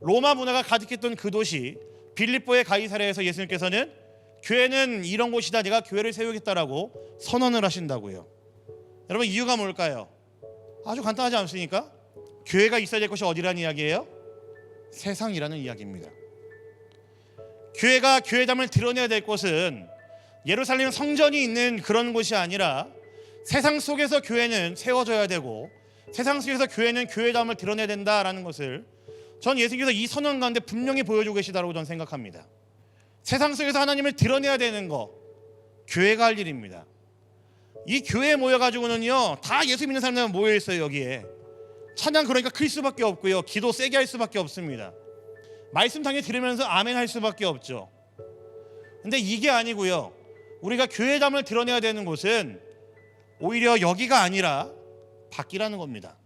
로마 문화가 가득했던 그 도시 빌립보의 가이사랴에서 예수님께서는 교회는 이런 곳이다. 내가 교회를 세우겠다라고 선언을 하신다고요. 여러분 이유가 뭘까요? 아주 간단하지 않습니까? 교회가 있어야 될 곳이 어디라는 이야기예요? 세상이라는 이야기입니다. 교회가 교회담을 드러내야 될 곳은 예루살렘 성전이 있는 그런 곳이 아니라 세상 속에서 교회는 세워져야 되고 세상 속에서 교회는 교회담을 드러내야 된다라는 것을 전 예수님께서 이 선언 가운데 분명히 보여주고 계시다고 저는 생각합니다. 세상 속에서 하나님을 드러내야 되는 거 교회가 할 일입니다. 이 교회에 모여가지고는요 다 예수 믿는 사람들만 모여 있어요 여기에 찬양 그러니까 클 수밖에 없고요 기도 세게 할 수밖에 없습니다. 말씀 당에 들으면서 아멘 할 수밖에 없죠. 근데 이게 아니고요. 우리가 교회담을 드러내야 되는 곳은 오히려 여기가 아니라 밖이라는 겁니다.